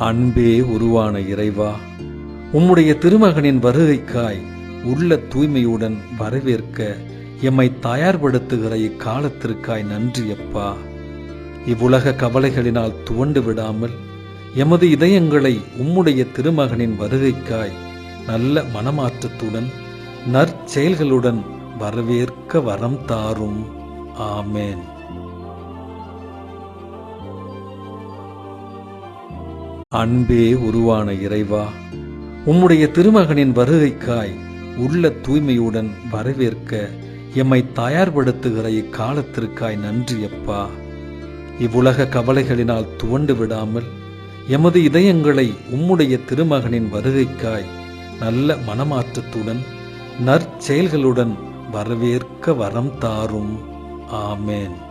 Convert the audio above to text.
அன்பே உருவான இறைவா உம்முடைய திருமகனின் வருகைக்காய் உள்ள தூய்மையுடன் வரவேற்க எம்மை தயார்படுத்துகிற இக்காலத்திற்காய் நன்றி அப்பா. இவ்வுலக கவலைகளினால் துவண்டு விடாமல் எமது இதயங்களை உம்முடைய திருமகனின் வருகைக்காய் நல்ல மனமாற்றத்துடன் நற்செயல்களுடன் வரவேற்க வரம் தாரும். ஆமேன். அன்பே உருவான இறைவா உம்முடைய திருமகனின் வருகைக்காய் உள்ள தூய்மையுடன் வரவேற்க எம்மை தயார்படுத்துகிற இக்காலத்திற்காய் நன்றி அப்பா. இவ்வுலக கவலைகளினால் துவண்டு விடாமல் எமது இதயங்களை உம்முடைய திருமகனின் வருகைக்காய் நல்ல மனமாற்றத்துடன் நற்செயல்களுடன் வரவேற்க வரம் தாரும். ஆமேன்.